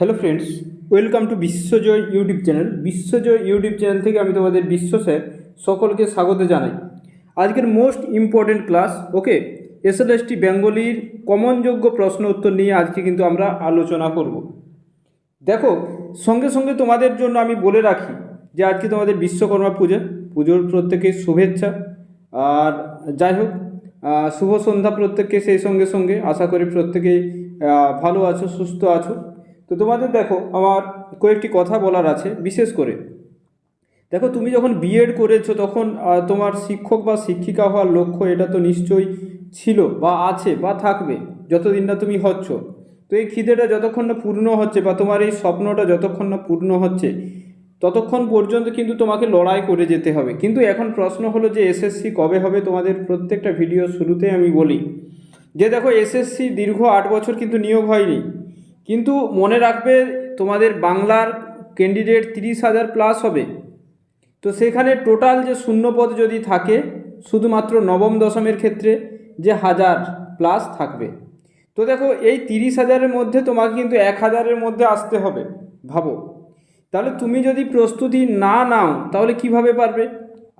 Hello friends welcome to Biswajoy YouTube channel Biswajoy YouTube channel থেকে আমি তোমাদের Biswa sir সকলকে স্বাগত জানাই। আজকের most important class okay SLST বেঙ্গলির কমনযোগ্য প্রশ্ন উত্তর নিয়ে আজকে কিন্তু আমরা আলোচনা করব। দেখো সঙ্গে সঙ্গে তোমাদের জন্য আমি বলে রাখি যে আজকে তোমাদের বিশ্বকর্মা পুজো পুজোর প্রত্যেকে শুভেচ্ছা। আর যাই হোক শুভ সন্ধ্যা প্রত্যেককে সেই সঙ্গে সঙ্গে। আশা করি প্রত্যেকেই আহ, ভালো আছো সুস্থ আছো। তো তোমাদের দেখো, আমার কয়েকটি কথা বলার আছে, বিশেষ করে। দেখো, তুমি যখন বিএড করেছ, তখন তোমার শিক্ষক বা শিক্ষিকা হওয়ার লক্ষ্য এটা তো নিশ্চয়ই ছিল বা আছে বা থাকবে, যতদিন না তুমি হচ্ছ। তো এই খিদেটা যতক্ষণ না পূর্ণ হচ্ছে বা তোমার এই স্বপ্নটা যতক্ষণ না পূর্ণ হচ্ছে, ততক্ষণ পর্যন্ত কিন্তু তোমাকে লড়াই করে যেতে হবে। কিন্তু এখন প্রশ্ন হলো যে এসএসসি কবে হবে? তোমাদের প্রত্যেকটা ভিডিও শুরুতে আমি বলি। যে দেখো এসএসসি দীর্ঘ আট বছর কিন্তু নিয়োগ হয়নি। কিন্তু মনে রাখবে তোমাদের বাংলার ক্যান্ডিডেট তিরিশ হাজার প্লাস হবে। তো সেখানে টোটাল যে শূন্যপদ যদি থাকে, শুধুমাত্র নবম দশমের ক্ষেত্রে যে হাজার প্লাস থাকবে। তো দেখো, এই তিরিশ হাজারের মধ্যে তোমাকে কিন্তু এক হাজারের মধ্যে আসতে হবে, ভাবো। তাহলে তুমি যদি প্রস্তুতি না নাও, তাহলে কীভাবে পারবে?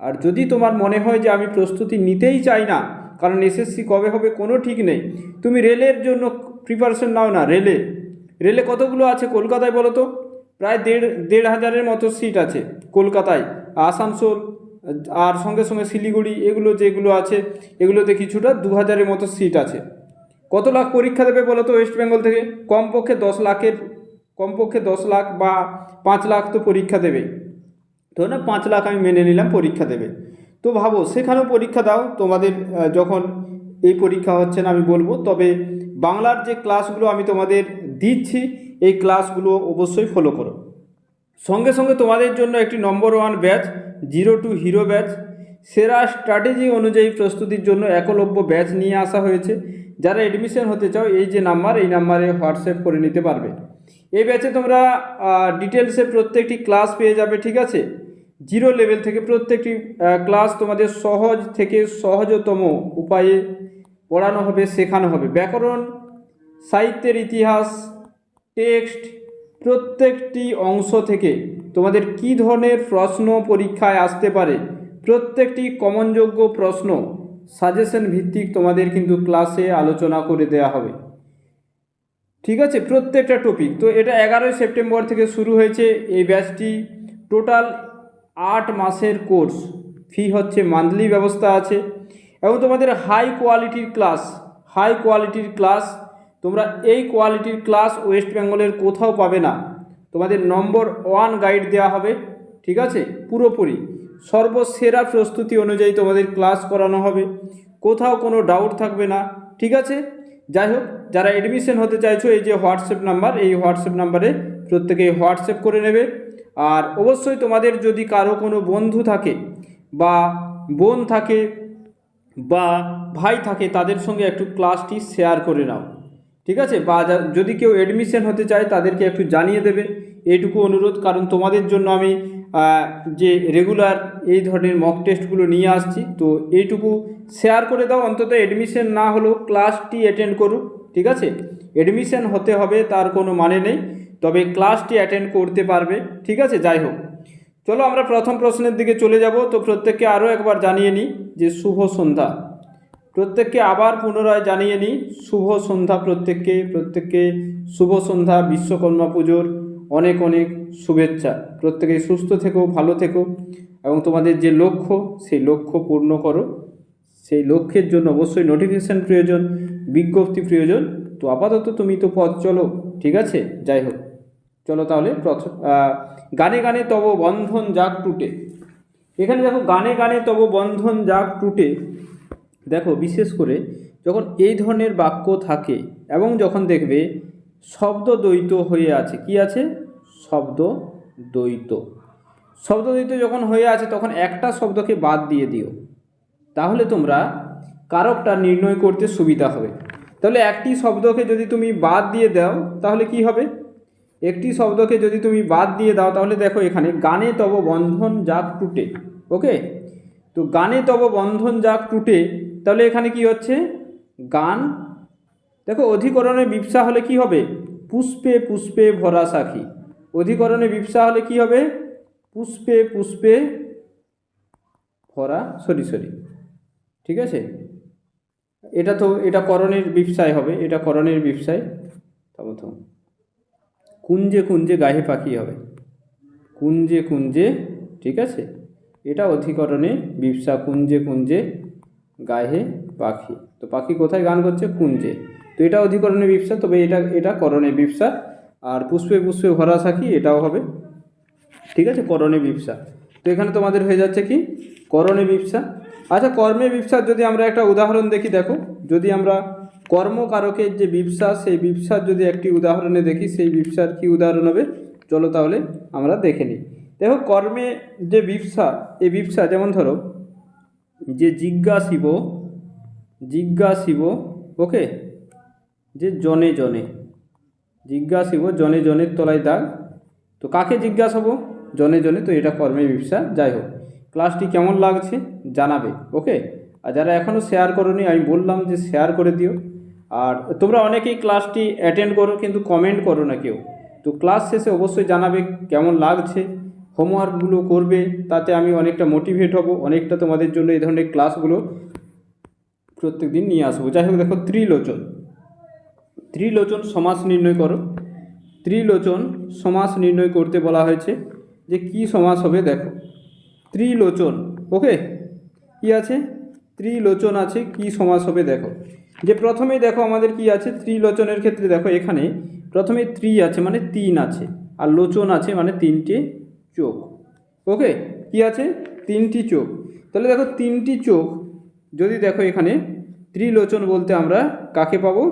আর যদি তোমার মনে হয় যে আমি প্রস্তুতি নিতেই চাই না, কারণ এসএসসি কবে হবে কোনো ঠিক নেই, তুমি রেলের জন্য প্রিপারেশন নাও না, রেলে। রেলে কতগুলো আছে কলকাতায় বলো তো? প্রায় দেড় দেড় হাজারের মতো সিট আছে কলকাতায়। আসানসোল, আর সঙ্গে সঙ্গে শিলিগুড়ি, এগুলো যেগুলো আছে, এগুলোতে কিছুটা দু হাজারের মতো সিট আছে। কত লাখ পরীক্ষা দেবে বলো তো ওয়েস্ট বেঙ্গল থেকে? কমপক্ষে দশ লাখের, কমপক্ষে দশ লাখ বা পাঁচ লাখ তো পরীক্ষা দেবে। তো না, পাঁচ লাখ আমি মেনে নিলাম পরীক্ষা দেবে। তো ভাবো, সেখানেও পরীক্ষা দাও। তোমাদের যখন এই পরীক্ষা হচ্ছে না আমি বলব, তবে বাংলার যে ক্লাসগুলো আমি তোমাদের দিচ্ছি, এই ক্লাসগুলো অবশ্যই ফলো করো। সঙ্গে সঙ্গে তোমাদের জন্য একটি number one batch zero to hero batch সেরা স্ট্র্যাটেজি অনুযায়ী প্রস্তুতির জন্য একলব্য ব্যাচ নিয়ে আসা হয়েছে। যারা এডমিশন হতে চাও, এই যে নাম্বার এই নাম্বারে হোয়াটসঅ্যাপ করে নিতে পারবে। এই ব্যাচে তোমরা ডিটেলসে প্রত্যেকটি ক্লাস পেয়ে যাবে, ঠিক আছে? জিরো লেভেল থেকে প্রত্যেকটি ক্লাস তোমাদের সহজ থেকে সহজতম উপায়ে পড়ানো হবে, শেখানো হবে। ব্যাকরণ, সাহিত্যের ইতিহাস টেক্সট প্রত্যেকটি অংশ থেকে তোমাদের কী ধরনের প্রশ্ন পরীক্ষায় আসতে পারে? প্রত্যেকটি কমনযোগ্য প্রশ্ন সাজেশন ভিত্তিক তোমাদের কিন্তু ক্লাসে আলোচনা করে দেওয়া হবে। ঠিক আছে? প্রত্যেকটা টপিক তো এটা এগারোই সেপ্টেম্বর থেকে শুরু হয়েছে। এই ব্যাচটি টোটাল আট মাসের কোর্স ফি হচ্ছে মান্থলি ব্যবস্থা আছে। এবং তোমাদের হাই কোয়ালিটির ক্লাস হাই কোয়ালিটির ক্লাস তোমরা এই কোয়ালিটির ক্লাস ওয়েস্ট বেঙ্গলের কোথাও পাবে না। তোমাদের নম্বর ওয়ান গাইড দেওয়া হবে, ঠিক আছে? পুরোপুরি। সর্বসেরা প্রস্তুতি অনুযায়ী তোমাদের ক্লাস করানো হবে। কোথাও কোনো ডাউট থাকবে না, ঠিক আছে? যাই হোক, যারা অ্যাডমিশন হতে চাইছো, এই যে হোয়াটসঅ্যাপ নাম্বার, এই হোয়াটসঅ্যাপ নাম্বারে প্রত্যেকে হোয়াটসঅ্যাপ করে নেবে। আর অবশ্যই তোমাদের যদি কারও কোনো বন্ধু থাকে বা বোন থাকে বা ভাই থাকে, তাদের সঙ্গে একটু ক্লাসটি শেয়ার করে নাও। ঠিক আছে? বা যদি কেউ এডমিশন হতে চায়, তাদেরকে একটু জানিয়ে দেবে। এইটুকু অনুরোধ, কারণ তোমাদের জন্য আমি যে রেগুলার এই ধরনের মক টেস্টগুলো নিয়ে আসছি, তো এইটুকু শেয়ার করে দাও। অন্তত এডমিশন না হলেও ক্লাসটি অ্যাটেন্ড করুক, ঠিক আছে? এডমিশন হতে হবে, তার কোনো মানে নেই। তবে ক্লাসটি অ্যাটেন্ড করতে পারবে, ঠিক আছে? যাই হোক। চলো আমরা প্রথম প্রশ্নের দিকে চলে যাব। তো প্রত্যেককে আরও একবার জানিয়ে নিই যে শুভ সন্ধ্যা। প্রত্যেককে আবার পুনরায় জানিয়ে নিই, শুভ সন্ধ্যা প্রত্যেককে প্রত্যেককে শুভ সন্ধ্যা, বিশ্বকর্মা পুজোর অনেক অনেক শুভেচ্ছা। প্রত্যেকে সুস্থ থেকো, ভালো থেকো এবং তোমাদের যে লক্ষ্য, সেই লক্ষ্য পূর্ণ করো। সেই লক্ষ্যের জন্য অবশ্যই নোটিফিকেশান প্রয়োজন, বিজ্ঞপ্তি প্রয়োজন। তো আপাতত তুমি তো পথ চলো, ঠিক আছে? যাই হোক, চলো তাহলে প্রথম গানে গানে তব বন্ধন যাক টুটে। এখানে দেখো, গানে গানে তব বন্ধন যাক টুটে। দেখো, বিশেষ করে যখন এই ধরনের বাক্য থাকে এবং যখন দেখবে শব্দ দ্বৈত হয়ে আছে, কি আছে? শব্দ দ্বৈত শব্দ দ্বৈত যখন হয়ে আছে, তখন একটা শব্দকে বাদ দিয়ে দিও। তাহলে তোমরা কারকটা নির্ণয় করতে সুবিধা হবে। তাহলে একটি শব্দকে যদি তুমি বাদ দিয়ে দাও, তাহলে কি হবে? একটি শব্দকে যদি তুমি বাদ দিয়ে দাও, তাহলে দেখো এখানে গানে তব বন্ধন যাক টুটে। ওকে? তো গানে তব বন্ধন যাক টুটে তাহলে এখানে কি হচ্ছে? গান। দেখো, অধিকরণে বিপসা হলে কি হবে? পুষ্পে পুষ্পে ভরা সাখী। অধিকরণে বিপসা হলে কি হবে? পুষ্পে পুষ্পে ভরা, সরি সরি। ঠিক আছে? এটা তো, এটা করণের বিপসায় হবে, এটা করণের বিপসায় থামো থামো। কুঞ্জে কুঞ্জে গাহে পাখি হবে। কুঞ্জে কুঞ্জে, ঠিক আছে? এটা অধিকরণে বিপসা কুঞ্জে কুঞ্জে গাহে পাখি। তো পাখি কোথায় গান করছে? কুঞ্জে। তো এটা অধিকরণে বিপসা তবে এটা এটা করণে বিপসা আর পুষ্পে পুষ্পে ভরা সাখি, এটাও হবে। ঠিক আছে? করণে বিপসা তো এখানে তোমাদের হয়ে যাচ্ছে কি? করণে বিপসা আচ্ছা কর্মে বিপসার যদি আমরা একটা উদাহরণ দেখি, দেখো। যদি আমরা কর্মকারকের যে বিপসা সেই বিপসার যদি একটি উদাহরণে দেখি, সেই বিপসার কি উদাহরণ হবে? চলো তাহলে আমরা দেখে নিই। দেখো, কর্মে যে বিপসা এই বিপসা যেমন ধরো যে জিজ্ঞাসিব জিজ্ঞাসিব, ওকে? যে জনে জনে। জিজ্ঞাসিব, জনে জনের তলায় দাগ। তো কাকে জিজ্ঞাসাবো? জনে জনে, তো এটা কর্মে বিপসা যাই হোক। ক্লাসটি কেমন লাগছে? জানাবে, ওকে? আর যারা এখনও শেয়ার করোনি, আমি বললাম যে শেয়ার করে দিও। আর তোমরা অনেকেই ক্লাসটি অ্যাটেন্ড করো, কিন্তু কমেন্ট করো না কেউ। তো ক্লাস শেষে অবশ্যই জানাবে কেমন লাগছে। হোমওয়ার্কগুলো করবে, তাতে আমি অনেকটা মোটিভেট হব, অনেকটা তোমাদের জন্য এই ধরনের ক্লাসগুলো প্রত্যেক দিন নিয়ে আসব। যাই হোক, দেখো ত্রিলোচন। ত্রিলোচন সমাস নির্ণয় করো। ত্রিলোচন সমাস নির্ণয় করতে বলা হয়েছে যে কি সমাস হবে দেখো। ত্রিলোচন ওকে কি আছে? ত্রিলোচন আছে, কি সমাস হবে দেখো। যে প্রথমেই দেখো আমাদের কি আছে? ত্রিলোচনের ক্ষেত্রে দেখো এখানে প্রথমে ত্রি আছে মানে তিন আছে, আর লোচন আছে মানে তিনটে চোখ। ওকে কি আছে? তিনটি চোখ। তাহলে দেখো তিনটি চোখ, যদি দেখো এখানে, ত্রিলোচন বলতে আমরা কাকে পাবো?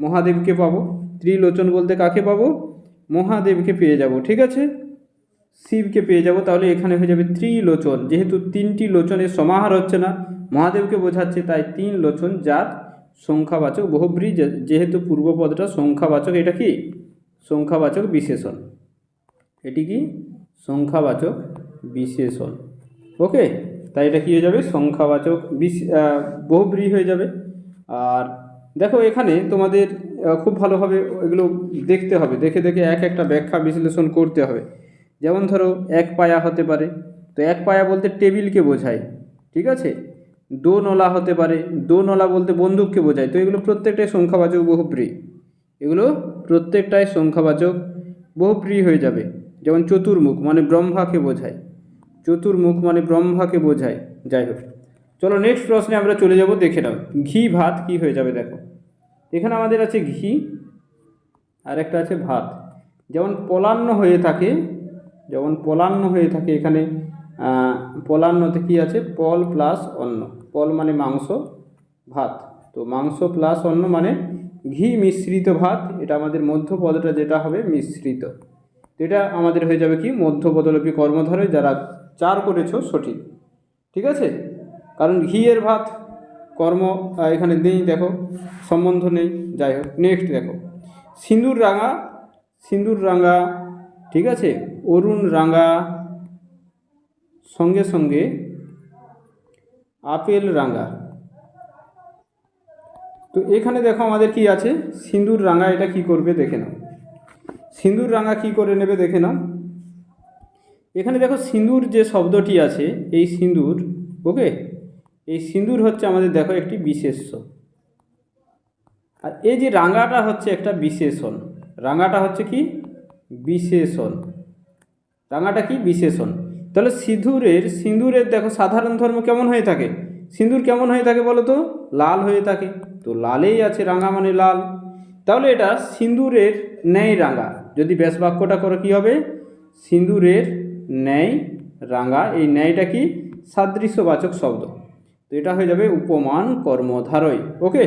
মহাদেবকে পাবো। ত্রিলোচন বলতে কাকে পাবো? মহাদেবকে পেয়ে যাব, ঠিক আছে? শিবকে পেয়ে যাব, তাহলে এখানে হয়ে যাবে ত্রিলোচন। যেহেতু তিনটি লোচনের সমাহার হচ্ছে না, মহাদেবকে বোঝাচ্ছে তাই তিন লোচন যার সংখ্যাবাচক, বহুব্রী যেহেতু পূর্বপদটা সংখ্যাবাচক, এটা কি? সংখ্যাবাচক বিশেষণ। এটি কি? সংখ্যাবাচক বিশেষণ ওকে তাই এটা কী হয়ে যাবে? সংখ্যাবাচক বিশ বহুব্রী হয়ে যাবে। আর দেখো এখানে তোমাদের খুব ভালোভাবে এগুলো দেখতে হবে। দেখে দেখে এক একটা ব্যাখ্যা বিশ্লেষণ করতে হবে। যেমন ধরো, এক পায়া হতে পারে। তো এক পায়া বলতে টেবিলকে বোঝায়, ঠিক আছে? দো নলা হতে পারে। দো নলা বলতে বন্দুককে বোঝায়। তো এগুলো প্রত্যেকটাই সংখ্যাবাচক বহুব্রী। এগুলো প্রত্যেকটাই সংখ্যাবাচক বহুপ্রী হয়ে যাবে। যেমন চতুর্মুখ মানে ব্রহ্মাকে বোঝায়। চতুর্মুখ মানে ব্রহ্মাকে বোঝায়। যাই হোক, চলো নেক্সট প্রশ্নে আমরা চলে যাব, দেখে নাও। ঘি ভাত কি হয়ে যাবে দেখো। এখানে আমাদের আছে ঘি, আর একটা আছে ভাত। যেমন পলান্ন হয়ে থাকে, যেমন পলান্ন হয়ে থাকে এখানে পলান্নতে কি আছে? পল প্লাস অন্ন। পল মানে মাংস, ভাত। তো মাংস প্লাস অন্ন মানে ঘি মিশ্রিত ভাত। এটা আমাদের মধ্যপদটা যেটা হবে, মিশ্রিত। এটা আমাদের হয়ে যাবে কি? মধ্যপদলোপী কর্মধারে যারা চার করেছ সঠিক। ঠিক আছে? কারণ ঘিয়ের ভাত, কর্ম এখানে নেই, দেখো। সম্বন্ধ নেই, যাই হোক নেক্সট দেখো। সিঁদুর রাঙা সিঁদুর রাঙা, ঠিক আছে? অরুণ রাঙা, সঙ্গে সঙ্গে আপেল রাঙা। তো এখানে দেখো আমাদের কি আছে? সিঁদুর রাঙা, এটা কি করবে? দেখে নাও। সিঁদুর রাঙা কি করে নেবে দেখে নাও। এখানে দেখো সিঁদুর যে শব্দটি আছে, এই সিঁদুর ওকে? এই সিঁদুর হচ্ছে আমাদের দেখো একটি বিশেষ্য। আর এই যে রাঙাটা হচ্ছে একটা বিশেষণ। রাঙাটা হচ্ছে কি? বিশেষণ। রাঙাটা কি? বিশেষণ। তাহলে সিঁদুরের সিঁদুরের দেখো সাধারণ ধর্ম কেমন হয়ে থাকে? সিঁদুর কেমন হয়ে থাকে বলো তো? লাল হয়ে থাকে। তো লালেই আছে রাঙা মানে লাল। তাহলে এটা সিঁদুরের ন্যায় রাঙা। যদি ব্যাস বাক্যটা করে কী হবে? সিঁদুরের ন্যায় রাঙা, এই ন্যায়টা কি? সাদৃশ্যবাচক শব্দ। তো এটা হয়ে যাবে উপমান কর্মধারয়। ওকে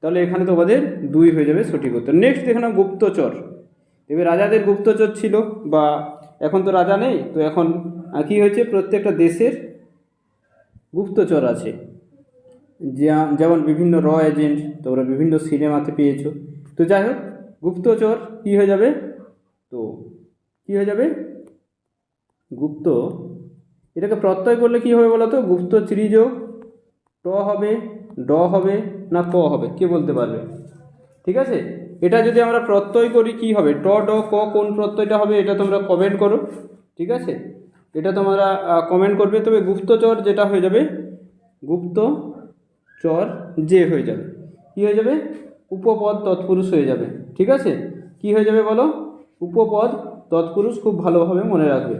তাহলে এখানে তোমাদের দুই হয়ে যাবে সঠিক উত্তর। নেক্সট এখানে গুপ্তচর। এবার রাজাদের গুপ্তচর ছিল, বা এখন তো রাজা নেই, তো এখন কি হয়েছে? প্রত্যেকটা দেশের গুপ্তচর আছে। যেমন বিভিন্ন র এজেন্ট, তোমরা বিভিন্ন সিনেমাতে পেয়েছ। তো যাই হোক গুপ্তচর কী হয়ে যাবে? তো কী হয়ে যাবে? গুপ্ত। এটাকে প্রত্যয় করলে কি হবে বলো তো গুপ্ত ত্রিযোগ। ট হবে, ড হবে না ক হবে? কে বলতে পারবে? ঠিক আছে? এটা যদি আমরা প্রত্যয় করি, কি হবে? ট, ড, ক কোন প্রত্যয়টা হবে এটা তোমরা কমেন্ট করো। ঠিক আছে? এটা তোমরা কমেন্ট করবে। তবে গুপ্তচর যেটা হয়ে যাবে? গুপ্ত চর যে হয়ে যাবে। কি হয়ে যাবে? উপপদ তৎপুরুষ হয়ে যাবে। ঠিক আছে? কি হয়ে যাবে বলো? উপপদ তৎপুরুষ খুব ভালোভাবে মনে রাখবে।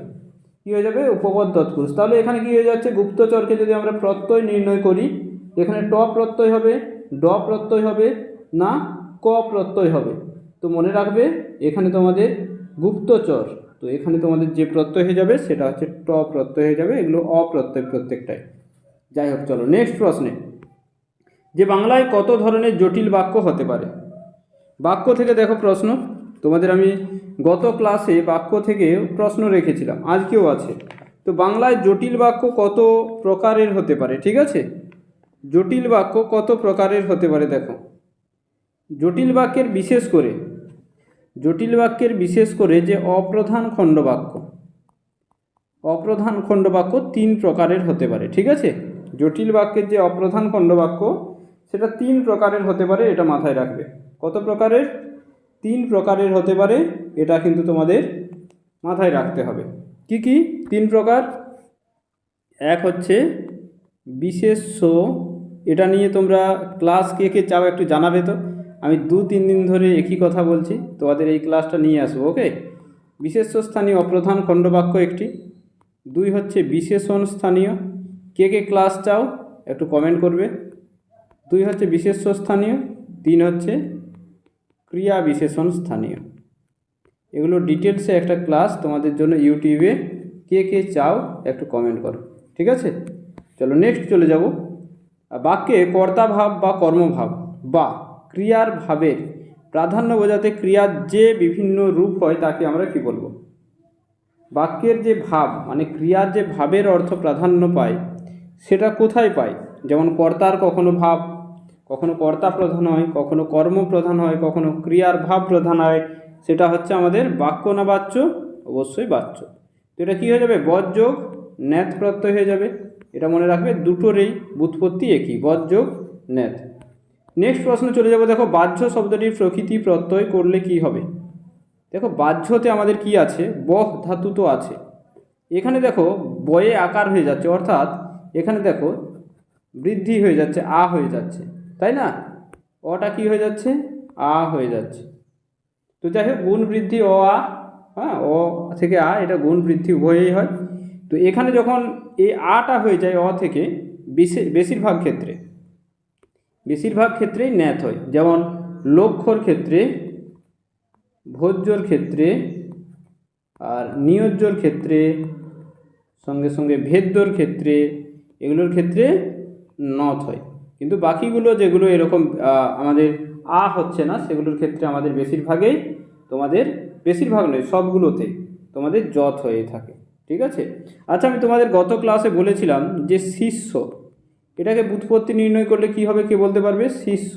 কি হয়ে যাবে? উপপদ তৎপুরুষ। তাহলে এখানে কি হয়ে যাচ্ছে? গুপ্তচরকে যদি আমরা প্রত্যয় নির্ণয় করি, এখানে ট প্রত্যয় হবে, ড প্রত্যয় হবে, না ক প্রত্যয় হবে। তো মনে রাখবে, এখানে তোমাদের গুপ্তচর। তো এখানে তোমাদের যে প্রত্যয় হয়ে যাবে, সেটা হচ্ছে ট প্রত্যয় হয়ে যাবে, এগুলো অপ্রত্যয় প্রত্যেকটাই। যাই হোক, চলো নেক্সট প্রশ্নে। যে বাংলায় কত ধরনের জটিল বাক্য হতে পারে? বাক্য থেকে দেখো প্রশ্ন। তোমাদের আমি গত ক্লাসে বাক্য থেকে প্রশ্ন রেখেছিলাম। আজকেও আছে। তো বাংলায় জটিল বাক্য কত প্রকারের হতে পারে, ঠিক আছে? জটিল বাক্য কত প্রকারের হতে পারে দেখো। জটিল বাক্যের বিশেষ করে, জটিল বাক্যের বিশেষ করে যে অপ্রধান খণ্ডবাক্য অপ্রধান খণ্ডবাক্য তিন প্রকারের হতে পারে, ঠিক আছে? জটিল বাক্যের যে অপ্রধান খণ্ডবাক্য সেটা তিন প্রকারের হতে পারে, এটা মাথায় রাখবে। কত প্রকারের? তিন প্রকারের হতে পারে, এটা কিন্তু তোমাদের মাথায় রাখতে হবে। কি কি? তিন প্রকার। এক হচ্ছে বিশেষ্য, এটা নিয়ে তোমরা ক্লাস কে কে চাও একটু জানাবে তো। আমি দু তিন দিন ধরে একই কথা বলছি, তোমাদের এই ক্লাসটা নিয়ে আসব, ওকে? বিশেষ্য স্থানীয় অপ্রধান খণ্ডবাক্য একটি। দুই হচ্ছে বিশেষণ স্থানীয়। কে কে ক্লাস চাও একটু কমেন্ট করবে। দুই হচ্ছে বিশেষ্য স্থানীয়। তিন হচ্ছে ক্রিয়া বিশেষণ স্থানীয়। এগুলো ডিটেলসে একটা ক্লাস তোমাদের জন্য ইউটিউবে কে কে চাও একটু কমেন্ট করো, ঠিক আছে? চলো নেক্সট চলে যাব। বাক্যে কর্তাভাব বা কর্মভাব বা ক্রিয়ার ভাবের প্রাধান্য বোঝাতে ক্রিয়ার যে বিভিন্ন রূপ হয় তাকে আমরা কি বলব? বাক্যের যে ভাব মানে ক্রিয়ার যে ভাবের অর্থ প্রাধান্য পায়, সেটা কোথায় পায়? যেমন কর্তার কখনো ভাব কখনো কর্তা প্রধান হয়, কখনো কর্ম প্রধান হয়, কখনো ক্রিয়ার ভাব প্রধান হয়, সেটা হচ্ছে আমাদের বাক্য না বাচ্য, অবশ্যই বাচ্য। তো এটা কী হয়ে যাবে? বজ্যোগ ন্যাথ প্রত্যয় হয়ে যাবে। এটা মনে রাখবে দুটোরই বুৎপত্তি একই বজ্যোগ ন্যাথ নেক্সট প্রশ্ন চলে যাব, দেখো, বাহ্য শব্দটির প্রকৃতি প্রত্যয় করলে কি হবে? দেখো, বাহ্যতে আমাদের কি আছে? বহ ধাতু তো আছে। এখানে দেখো, বয়ে আকার হয়ে যাচ্ছে, অর্থাৎ এখানে দেখো, বৃদ্ধি হয়ে যাচ্ছে, আ হয়ে যাচ্ছে। তাই না? অটা কি হয়ে যাচ্ছে? আ হয়ে যাচ্ছে। তো যাই হোক, গুণ বৃদ্ধি অ, আ হ্যাঁ অ থেকে আ, এটা গুণ বৃদ্ধি উভয়েই হয়। তো এখানে যখন এই আটা হয়ে যায় অ থেকে, বেশি, বেশিরভাগ ক্ষেত্রে, বেশিরভাগ ক্ষেত্রেই ন্যাথ হয়। যেমন লক্ষ্যর ক্ষেত্রে, ভোজ্যর ক্ষেত্রে, আর নিয়োজ্যর ক্ষেত্রে, সঙ্গে সঙ্গে ভেদ্যর ক্ষেত্রে, এগুলোর ক্ষেত্রে নথ হয়। কিন্তু বাকিগুলো যেগুলো এরকম আমাদের আ হচ্ছে না, সেগুলোর ক্ষেত্রে আমাদের বেশিরভাগেই তোমাদের, বেশিরভাগ নয়, সবগুলোতে তোমাদের যথ হয়ে থাকে, ঠিক আছে? আচ্ছা আমি তোমাদের গত ক্লাসে বলেছিলাম যে শিষ্য, এটাকে বুৎপত্তি নির্ণয় করলে কি হবে কে বলতে পারবে? শিষ্য।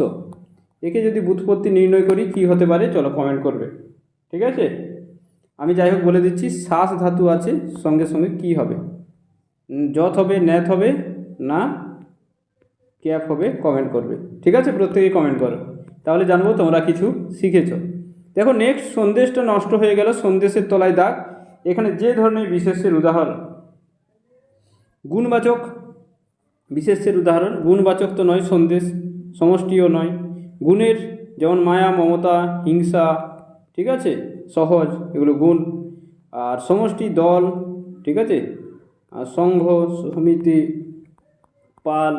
একে যদি বুৎপত্তি নির্ণয় করি, কি হতে পারে? চলো কমেন্ট করবে, ঠিক আছে? আমি যাই হোক বলে দিচ্ছি, শ্বাস ধাতু আছে, সঙ্গে সঙ্গে কি হবে? যথ হবে ন্যাথ হবে, না ক্যাপ হবে কমেন্ট করবে। ঠিক আছে প্রত্যেকে কমেন্ট করো। তাহলে জানব তোমরা কিছু শিখেছো। দেখো নেক্সট সন্দেশটা নষ্ট হয়ে গেল, সন্দেশের তলায় দাগ। এখানে যে ধরনের বিশেষের উদাহরণ, গুণবাচক বিশেষের উদাহরণ, গুণবাচক তো নয়, সন্দেশ সমষ্টিও নয়। গুণের যেমন মায়া, মমতা, হিংসা, ঠিক আছে, সহজ, এগুলো গুণ। আর সমষ্টি, দল, ঠিক আছে, আর সংঘ, সমিতি, পাল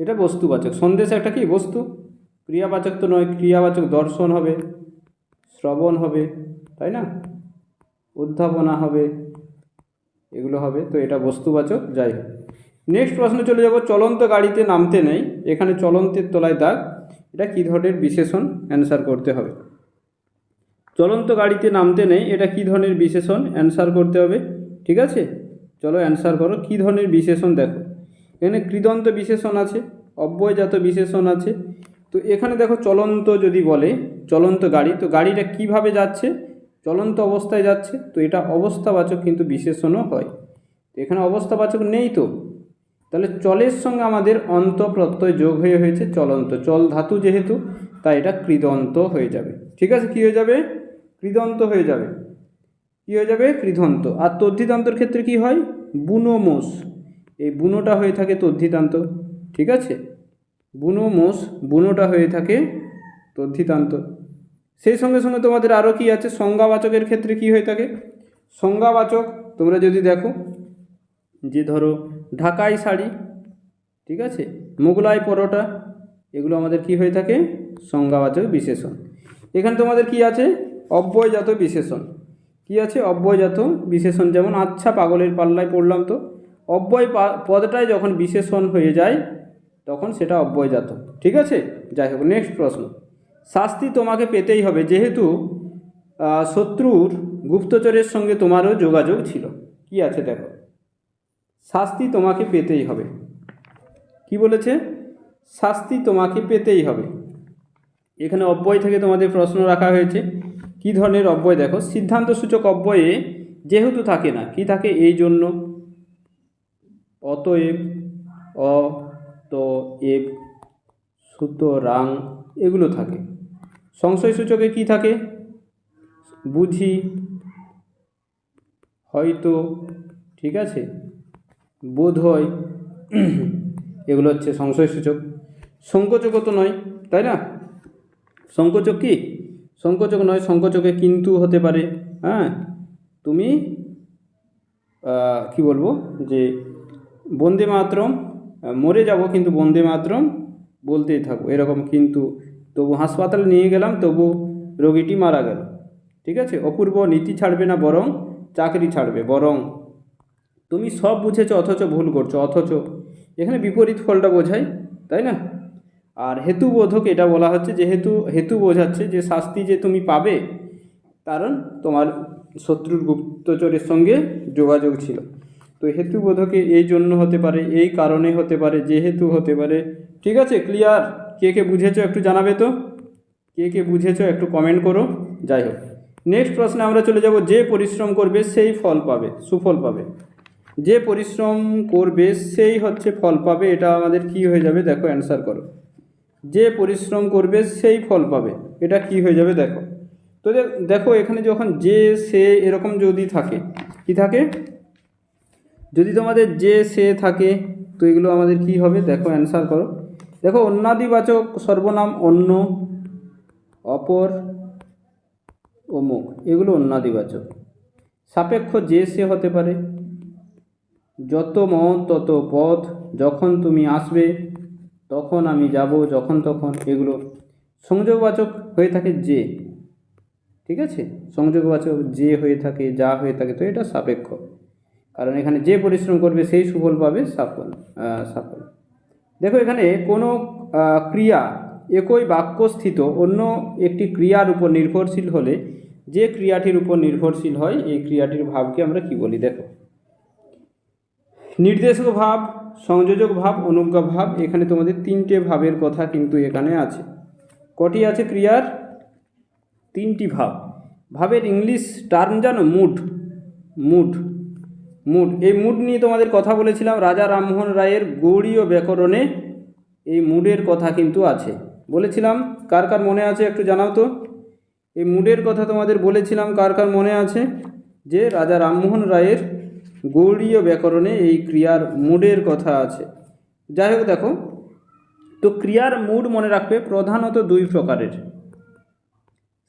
এটা বস্তুবাচক। সন্দেশ একটা কি? বস্তু। ক্রিয়াবাচক তো নয়, ক্রিয়াবাচক দর্শন হবে, শ্রবণ হবে, তাই না? উদ্ভাবনা হবে, এগুলো হবে, তো এটা বস্তুবাচক, যাই হোক। নেক্সট প্রশ্ন চলে যাব, চলন্ত গাড়িতে নামতে নেই, এখানে চলন্তের তলায় দাগ, এটা কী ধরনের বিশেষণ? অ্যান্সার করতে হবে। চলন্ত গাড়িতে নামতে নেই, এটা কী ধরনের বিশেষণ? অ্যান্সার করতে হবে, ঠিক আছে? চলো অ্যান্সার করো, কী ধরনের বিশেষণ দেখো। এখানে কৃদন্ত বিশেষণ আছে, অব্যয়জাত বিশেষণ আছে। তো এখানে দেখো চলন্ত যদি বলে, চলন্ত গাড়ি, তো গাড়িটা কীভাবে যাচ্ছে? চলন্ত অবস্থায় যাচ্ছে, তো এটা অবস্থাবাচক কিন্তু বিশেষণও হয়। তো এখানে অবস্থাবাচক নেই তো? তাহলে চলের সঙ্গে আমাদের অন্ত প্রত্যয় যোগ হয়ে হয়েছে চলন্ত। চল ধাতু যেহেতু, তাই এটা কৃদন্ত হয়ে যাবে। ঠিক আছে, কী হয়ে যাবে? কৃদন্ত হয়ে যাবে। কী হয়ে যাবে? কৃদন্ত। আর তদ্ধিতান্তর ক্ষেত্রে কি হয়? বুনো মোষ এই বুনোটা হয়ে থাকে তদ্ধিতান্ত, ঠিক আছে? বুনো, মোষ, বুনোটা হয়ে থাকে তদ্ধিতান্ত। সেই সঙ্গে সঙ্গে তোমাদের আরও কি আছে? সংজ্ঞাবাচকের ক্ষেত্রে কি হয়ে থাকে? সংজ্ঞাবাচক, তোমরা যদি দেখো, যে ধরো ঢাকাই শাড়ি, ঠিক আছে? মোগলাই পরোটা, এগুলো আমাদের কি হয়ে থাকে? সংজ্ঞাবাচক বিশেষণ। এখানে তোমাদের কি আছে? অব্যয়জাত বিশেষণ। কি আছে? অব্যয়জাত বিশেষণ, যেমন আচ্ছা পাগলের পাল্লায় পড়লাম তো অব্যয় পদটায় যখন বিশেষণ হয়ে যায়, তখন সেটা অব্যয়জাত ঠিক আছে? যাই হোক নেক্সট প্রশ্ন। শাস্তি তোমাকে পেতেই হবে, যেহেতু শত্রুর গুপ্তচরের সঙ্গে তোমারও যোগাযোগ ছিল। কি আছে দেখো? শাস্তি তোমাকে পেতেই হবে। কি বলেছে? শাস্তি তোমাকে পেতেই হবে। এখানে অব্যয় থেকে তোমাদের প্রশ্ন রাখা হয়েছে। কি ধরনের অব্যয় দেখো? সিদ্ধান্ত সূচক অব্যয়ে যেহেতু থাকে না, কি থাকে? এই জন্য অতএব অ তো এব সুতরাং এগুলো থাকে। সংশয় সূচকে কি থাকে? বুঝি, হয়তো, ঠিক আছে? বোধ হয়, এগুলো হচ্ছে সংশয় সূচক সংকোচকও তো নয়, তাই না? সংকোচক কি? সংকোচক নয়, সংকোচকে কিন্তু হতে পারে হ্যাঁ? তুমি কি বলব? যে বন্দে মাতরম মরে যাব কিন্তু বন্দে মাতরম বলতেই থাকব। এরকম কিন্তু তবু হাসপাতালে নিয়ে গেলাম, তবু রোগীটি মারা গেল। ঠিক আছে? অপূর্ব নীতি ছাড়বে না বরং চাকরি ছাড়বে। বরং তুমি সব বুঝেছ, অথচ ভুল করছ, অথচ এখানে বিপরীত ফলটা বোঝায় তাই না? আর হেতুবোধক এটা বলা হচ্ছে, যেহেতু হেতু বোঝাচ্ছে যে শাস্তি যে তুমি পাবে, কারণ তোমার শত্রুর গুপ্তচরের সঙ্গে যোগাযোগ ছিল। তো হেতুবোধকে এই জন্য হতে পারে, এই কারণে হতে পারে, যেহেতু হতে পারে। ঠিক আছে ক্লিয়ার কে কে বুঝেছ একটু জানাবে তো? কে কে বুঝেছ একটু কমেন্ট করো। যাই হোক। নেক্সট প্রশ্নে আমরা চলে যাব, যে পরিশ্রম করবে সেই ফল পাবে, সুফল পাবে। যে পরিশ্রম করবে সেই হচ্ছে ফল পাবে, এটা আমাদের কি হয়ে যাবে দেখো অ্যান্সার করো। যে পরিশ্রম করবে সেই ফল পাবে, এটা কি হয়ে যাবে দেখো। তো দেখো এখানে যখন যে, সে এরকম যদি থাকে, কি থাকে? যদি তোমাদের যে সে থাকে, তো এগুলো আমাদের কি হবে? দেখো অ্যান্সার করো। দেখো, অন্যাদিবাচক সর্বনাম অন্য, অপর, অমুক। এগুলো অন্যাদিবাচক। সাপেক্ষ যে সে হতে পারে, যত মত, তত পথ, যখন তুমি আসবে, তখন আমি যাব, যখন তখন। এগুলো সংযোগবাচক হয়ে থাকে যে। ঠিক আছে? সংযোগবাচক যে হয়ে থাকে, যা হয়ে থাকে, তো এটা সাপেক্ষ। কারণ এখানে যে পরিশ্রম করবে সেই সুফল পাবে সাফল সাফল। দেখো এখানে কোনো ক্রিয়া একই বাক্যস্থিত, অন্য একটি ক্রিয়ার উপর নির্ভরশীল হলে যে ক্রিয়াটির উপর নির্ভরশীল হয়, এই ক্রিয়াটির ভাবকে আমরা কি বলি? দেখো। নির্দেশক ভাব, সংযোজক ভাব, অনুজ্ঞা ভাব, এখানে তোমাদের তিনটে ভাবের কথা কিন্তু এখানে আছে। কটি আছে ক্রিয়ার? তিনটি ভাব। ভাবের ইংলিশ টার্ম জানো? মুড। মুড। মুড। এই মুড নিয়ে তোমাদের কথা বলেছিলাম, রাজা রামমোহন রায়ের গৌড়ীয় ব্যাকরণে এই মুডের কথা কিন্তু আছে। বলেছিলাম, কার কার মনে আছে একটু জানাও তো? এই মুডের কথা তোমাদের বলেছিলাম, কার কার মনে আছে? যে রাজা রামমোহন রায়ের গৌড়ীয় ব্যাকরণে এই ক্রিয়ার মুডের কথা আছে। যাই হোক দেখো, তো ক্রিয়ার মুড মনে রাখবে প্রধানত দুই প্রকারের।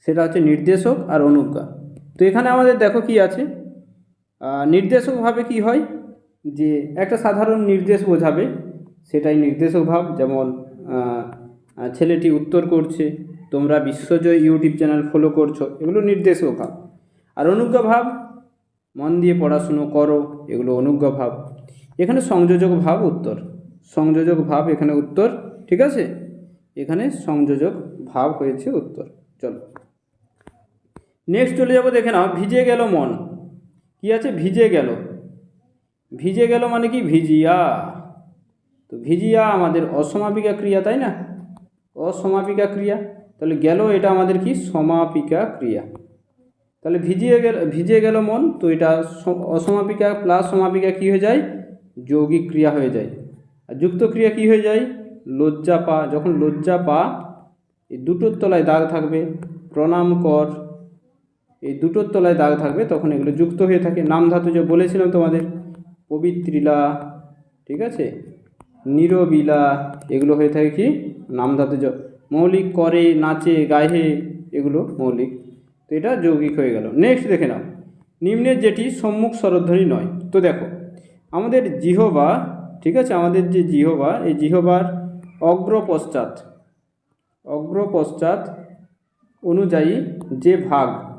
সেটা হচ্ছে নির্দেশক আর অনুজ্ঞা। তো এখানে আমাদের দেখো কি আছে? নির্দেশকভাবে কি হয়? যে একটা সাধারণ নির্দেশ বোঝাবে, সেটাই নির্দেশক ভাব। যেমন ছেলেটি উত্তর করছে, তোমরা বিশ্বজয় ইউটিউব চ্যানেল ফলো করছ। এগুলো নির্দেশক ভাব। আর অনুজ্ঞা ভাব, মন দিয়ে পড়াশুনো করো। এগুলো অনুজ্ঞা ভাব। এখানে সংযোজক ভাব উত্তর। সংযোজক ভাব এখানে উত্তর, ঠিক আছে? এখানে সংযোজক ভাব হয়েছে উত্তর। চলো। নেক্সট চলে যাব, দেখে নাও। ভিজে গেল মন। কি আছে? ভিজে গেল। ভিজে গেল মানে কি? ভিজিয়া। তো ভিজিয়া আমাদের অসমাপিকা ক্রিয়া, তাই না? অসমাপিকা ক্রিয়া। তাহলে গেল এটা আমাদের কি? সমাপিকা ক্রিয়া। তাহলে ভিজিয়ে গেল, ভিজে গেল মন, তো এটা অসমাপিকা প্লাস সমাপিকা কি হয়ে যায়? যৌগিক ক্রিয়া হয়ে যায়। আর যুক্ত ক্রিয়া কি হয়ে যায়? লজ্জা পা। যখন লজ্জা পা, এই দুটোর তলায় দাগ থাকবে। প্রণাম কর। এই দুটোর তলায় দাগ থাকবে, তখন এগুলো যুক্ত হয়ে থাকে। নাম ধাতু যে বলেছিলাম তোমাদের, পবিত্রিলা, ঠিক আছে? নিরবিলা, এগুলো হয়ে থাকে কি? নাম ধাতু মৌলিক করে, নাচে, গায়ে, এগুলো মৌলিক। তো এটা যৌগিক হয়ে গেল। নেক্সট দেখে নাও। নিম্নের যেটি সম্মুখ স্বরধ্বনি নয়। তো দেখো, আমাদের জিহবা, ঠিক আছে? আমাদের যে জিহবা, এই জিহবার অগ্র পশ্চাৎ অগ্র পশ্চাৎ অনুযায়ী যে ভাগ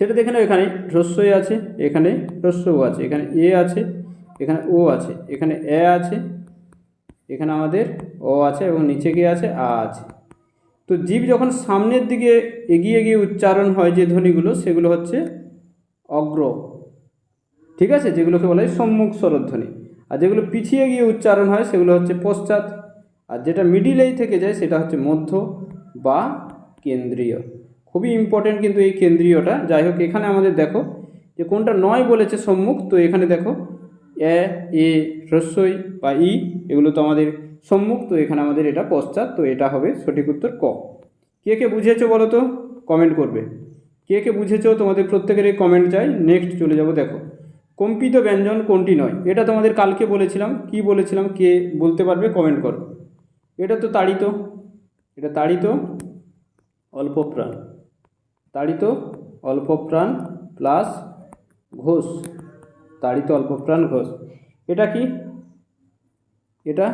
সেটা দেখে নাও, এখানে হ্রস্বই আছে, এখানে হ্রস্বও আছে, এখানে এ আছে, এখানে ও আছে, এখানে এ আছে, এখানে আমাদের ও আছে এবং নিচে গিয়ে আছে? আ আছে। তো জীব যখন সামনের দিকে এগিয়ে গিয়ে উচ্চারণ হয় যে ধ্বনিগুলো, সেগুলো হচ্ছে অগ্র, ঠিক আছে? যেগুলোকে বলা হয় সম্মুখ স্বরধ্বনি। আর যেগুলো পিছিয়ে গিয়ে উচ্চারণ হয়, সেগুলো হচ্ছে পশ্চাৎ। আর যেটা মিডিলেই থেকে যায়, সেটা হচ্ছে মধ্য বা কেন্দ্রীয়। খুবই ইম্পর্টেন্ট কিন্তু এই কেন্দ্রীয়টা। যাই হোক, এখানে আমাদের দেখো যে কোনটা নয় বলেছে সম্মুখ, তো এখানে দেখো এ এ, হ্রস্বই বা ই, এগুলো তো আমাদের সম্মুখ, তো এখানে আমাদের এটা পশ্চাৎ, তো এটা হবে সঠিক উত্তর ক। কে কে বুঝেছ বলো তো? কমেন্ট করবে। কে কে বুঝেছ? তোমাদের প্রত্যেকেরই কমেন্ট চাই। নেক্সট চলে যাব, দেখো। কম্পিত ব্যঞ্জন কোনটি নয়? এটা তোমাদের কালকে বলেছিলাম। কি বলেছিলাম? কে বলতে পারবে? কমেন্ট করো। এটা তো তাড়িত। এটা তাড়িত। অল্প প্রাণ। তাড়িত অল্প প্রাণ প্লাস ঘোষ। তাড়িত অল্প প্রাণ ঘোষ। এটা কি? এটা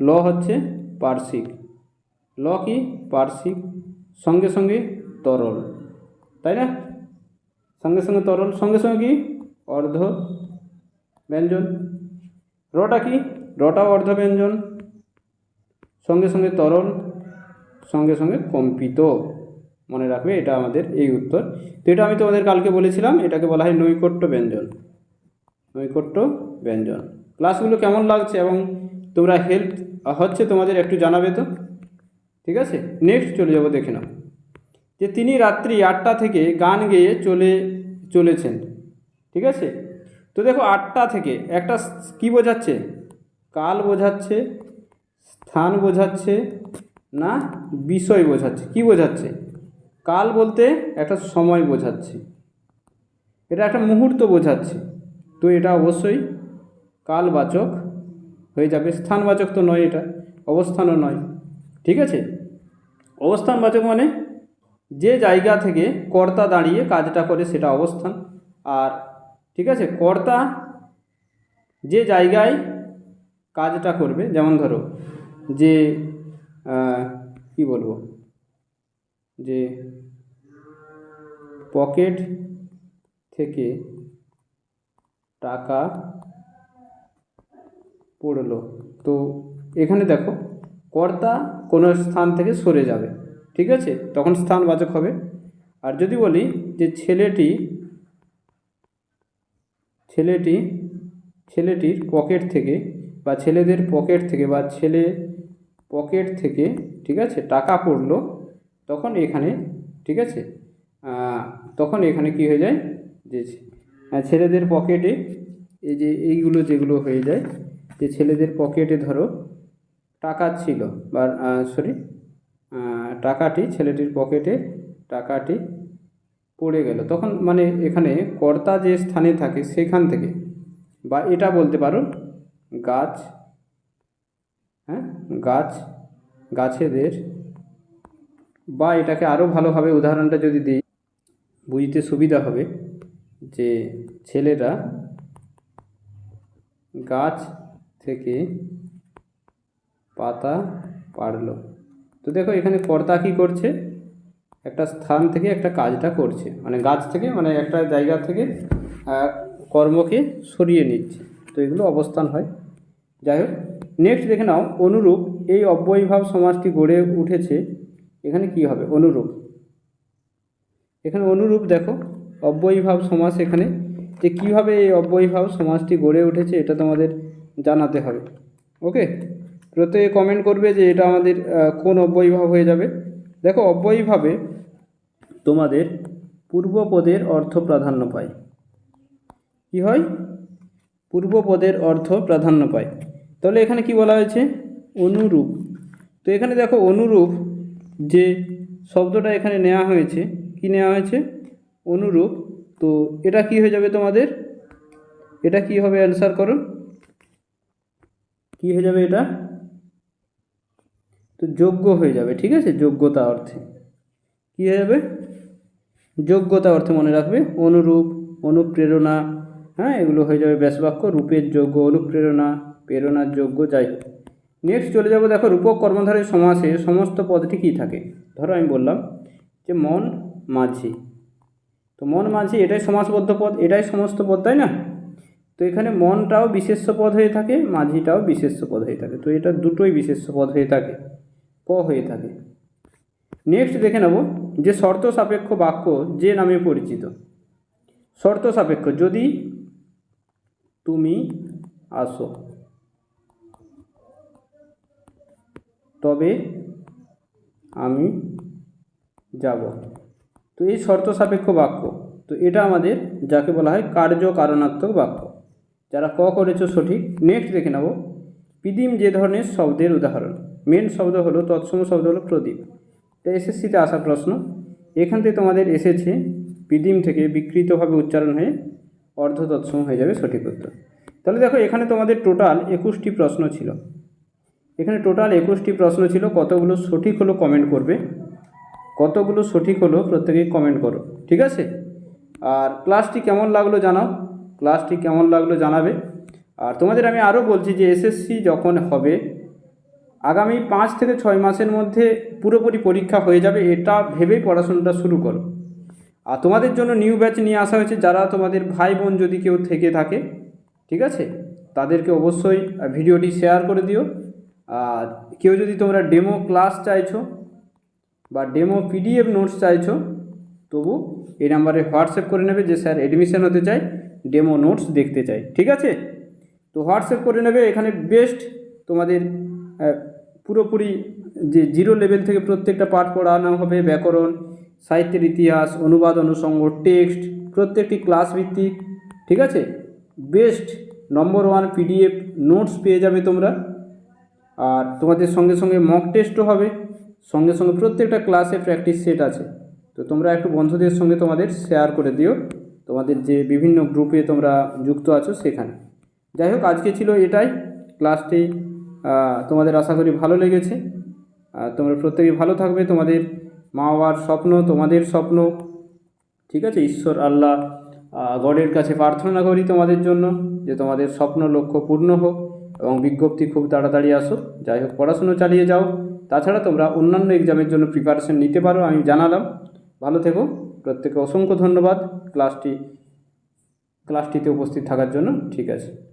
ল হচ্ছে পার্শ্বিক। ল কি? পার্শ্বিক। সঙ্গে সঙ্গে তরল। তাই না? সঙ্গে সঙ্গে তরল। সঙ্গে সঙ্গে কি? অর্ধ ব্যঞ্জন। রটা কি? রটাও অর্ধ ব্যঞ্জন। সঙ্গে সঙ্গে তরল। সঙ্গে সঙ্গে কম্পিত। মনে রাখবে, এটা আমাদের এই উত্তর। তো এটা আমি তোমাদের কালকে বলেছিলাম, এটাকে বলা হয় নৈকট্য ব্যঞ্জন। নৈকট্য ব্যঞ্জন। ক্লাসগুলো কেমন লাগছে এবং তোমরা হেল্প হচ্ছে তোমাদের একটু জানাবে তো? ঠিক আছে? নেক্সট চলে যাব, দেখে নাও। যে তিনি রাত্রি আটটা থেকে গান গেয়ে চলে, চলেছেন। ঠিক আছে? তো দেখো, আটটা থেকে একটা কি বোঝাচ্ছে? কাল বোঝাচ্ছে, স্থান বোঝাচ্ছে, না? বিষয় বোঝাচ্ছে। কি বোঝাচ্ছে? কাল বলতে একটা সময় বোঝাচ্ছে। এটা একটা মুহূর্ত বোঝাচ্ছে। তো এটা অবশ্যই কালবাচক হয়ে যাবে। স্থানবাচক তো নয় এটা, অবস্থানও নয়। ঠিক আছে? অবস্থানবাচক মানে যে জায়গা থেকে কর্তা দাঁড়িয়ে কাজটা করে সেটা অবস্থান। আর ঠিক আছে? কর্তা যে জায়গায় কাজটা করবে, যেমন ধরো যে কি বলব? যে পকেট থেকে টাকা পড়ল। তো এখানে দেখো, কর্তা কোনো স্থান থেকে সরে যাবে, ঠিক আছে? তখন স্থানবাচক হবে। আর যদি বলি যে ছেলেটি ছেলেটি, ছেলেটির পকেট থেকে বা ছেলেদের পকেট থেকে বা ছেলে পকেট থেকে, ঠিক আছে, টাকা পড়ল তখন এখানে, ঠিক আছে? তখন এখানে কি হয়ে যায়? যে ছেলেদের পকেটে এই যে এইগুলো যেগুলো হয়ে যায়, যে ছেলেদের পকেটে ধরো টাকা ছিল বা সরি টাকাটি ছেলেটির পকেটে টাকাটি পড়ে গেল। তখন মানে এখানে কর্তা যে স্থানে থাকে সেখান থেকে, বা এটা বলতে পারো গাছ হ্যাঁ? গাছ, গাছেদের বা এটাকে আরও ভালোভাবে উদাহরণটা যদি দিই, বুঝতে সুবিধা হবে যে ছেলেরা গাছ থেকে পাতা পারল তো দেখো এখানে কর্তা কী করছে? একটা স্থান থেকে একটা কাজটা করছে। মানে গাছ থেকে মানে একটা জায়গা থেকে কর্মকে সরিয়ে নিচ্ছে। তো এগুলো অবস্থান হয়। যাই হোক নেক্সট দেখে নাও। অনুরূপ এই অব্যয়ীভাব সমাজটি গড়ে উঠেছে এখানে কি হবে? অনুরূপ। এখানে অনুরূপ দেখো, অব্যয়ীভাব সমাস এখানে। যে কীভাবে এই অব্যয়ীভাব সমাজটি গড়ে উঠেছে এটা তোমাদের জানাতে হবে। ওকে প্রত্যেকে কমেন্ট করবে যে এটা আমাদের কোন অব্যয়ীভাব হয়ে যাবে। দেখো, অব্যয়ীভাবে তোমাদের পূর্বপদের অর্থ প্রাধান্য পায়। কি হয়? পূর্বপদের অর্থ প্রাধান্য পায়। তাহলে এখানে কি বলা হয়েছে? অনুরূপ। তো এখানে দেখো, অনুরূপ যে শব্দটা এখানে নেওয়া হয়েছে, কি নেওয়া হয়েছে? অনুরূপ। তো এটা কি হয়ে যাবে তোমাদের? এটা কি হবে অ্যান্সার করো। কি হয়ে যাবে এটা? তো যোগ্য হয়ে যাবে, ঠিক আছে? যোগ্যতা অর্থে। কি হয়ে যাবে? যোগ্যতা অর্থে মনে রাখবে। অনুরূপ, অনুপ্রেরণা হ্যাঁ এগুলো হয়ে যাবে ব্যাসবাক্য। রূপের যোগ্য, অনুপ্রেরণা, প্রেরণার যোগ্য, যাই হোক। নেক্সট চলে যাব দেখো রূপক কর্মধারী সমাসে সমস্ত পদটি কী থাকে? ধরো আমি বললাম যে মন মাঝি। তো মন মাঝি এটাই সমাসবদ্ধ পদ, এটাই সমস্ত পদ, তাই না? তো এখানে মনটাও বিশেষ্য পদ হয়ে থাকে, মাঝিটাও বিশেষ্য পদ হয়ে থাকে। তো এটা দুটোই বিশেষ্য পদ হয়ে থাকে, প হয়ে থাকে। নেক্সট দেখে নেব যে শর্ত সাপেক্ষ বাক্য যে নামে পরিচিত। শর্ত সাপেক্ষ, যদি তুমি আসো। তবে আমি যাব। তো এই শর্ত সাপেক্ষ বাক্য। তো এটা আমাদের যাকে বলা হয় কার্য কারণাত্মক বাক্য। যারা ক করেছ সঠিক নেক্সট দেখে নেব পিদিম যে ধরনের শব্দের উদাহরণ। মেন শব্দ হলো, তৎসম শব্দ হলো প্রদীপ। এটা এসএসসিতে আসা প্রশ্ন। এখান থেকে তোমাদের এসেছে পিদিম থেকে বিকৃতভাবে উচ্চারণ হয়ে অর্ধ তৎসম হয়ে যাবে সঠিক উত্তর। তাহলে দেখো, এখানে তোমাদের টোটাল একুশটি প্রশ্ন ছিল। এখানে টোটাল একুশটি প্রশ্ন ছিল, কতগুলো সঠিক হলো কমেন্ট করবে। কতগুলো সঠিক হলো প্রত্যেকেই কমেন্ট করো, ঠিক আছে? আর ক্লাসটি কেমন লাগল জানাও ক্লাসটি কেমন লাগল জানাবে। আর তোমাদের আমি আরও বলছি যে এসএসসি যখন হবে, আগামী পাঁচ থেকে ছয় মাসের মধ্যে পুরোপুরি পরীক্ষা হয়ে যাবে, এটা ভেবেই পড়াশোনাটা শুরু করো। আর তোমাদের জন্য নিউ ব্যাচ নিয়ে আসা হয়েছে, যারা তোমাদের ভাই বোন যদি কেউ থেকে থাকে, ঠিক আছে? তাদেরকে অবশ্যই ভিডিওটি শেয়ার করে দিও। আর কেউ যদি তোমরা ডেমো ক্লাস চাইছো বা ডেমো পিডিএফ নোটস চাইছো, তবু এই নাম্বারে হোয়াটসঅ্যাপ করে নেবে যে স্যার অ্যাডমিশন হতে চাই ডেমো নোটস দেখতে চাই, ঠিক আছে? তো হোয়াটসঅ্যাপ করে নেবে, এখানে বেস্ট তোমাদের পুরোপুরি যে জিরো লেভেল থেকে প্রত্যেকটা পাঠ পড়ানো হবে, ব্যাকরণ, সাহিত্যের ইতিহাস, অনুবাদ অনুষঙ্গ টেক্সট প্রত্যেকটি ক্লাস ভিত্তিক, ঠিক আছে? Best number one PDF notes পেয়ে যাবে তোমরা। আর তোমাদের সঙ্গে সঙ্গে মক টেস্টও হবে। সঙ্গে সঙ্গে প্রত্যেকটা ক্লাসে প্র্যাকটিস সেট আছে। তো তোমরা একটু বন্ধুদের সঙ্গে তোমাদের শেয়ার করে দিও। তোমাদের যে বিভিন্ন গ্রুপে তোমরা যুক্ত আছো সেখানে। যাই হোক, আজকে ছিল এটাই। ক্লাসটি তোমাদের আশা করি ভালো লেগেছে। তোমরা প্রত্যেকে ভালো থাকবে। তোমাদের মা বাবার স্বপ্ন, তোমাদের স্বপ্ন। ঠিক আছে? ঈশ্বর, আল্লাহ গডের কাছে প্রার্থনা করি তোমাদের জন্য যে তোমাদের স্বপ্ন লক্ষ্য পূর্ণ হোক। এবং বিজ্ঞপ্তি খুব তাড়াতাড়ি আসো। যাই হোক, পড়াশুনো চালিয়ে যাও। তাছাড়া তোমরা অন্যান্য এক্সামের জন্য প্রিপারেশন নিতে পারো, আমি জানালাম। ভালো থেকো। প্রত্যেকে অসংখ্য ধন্যবাদ। ক্লাসটি ক্লাসটিতে উপস্থিত থাকার জন্য। ঠিক আছে।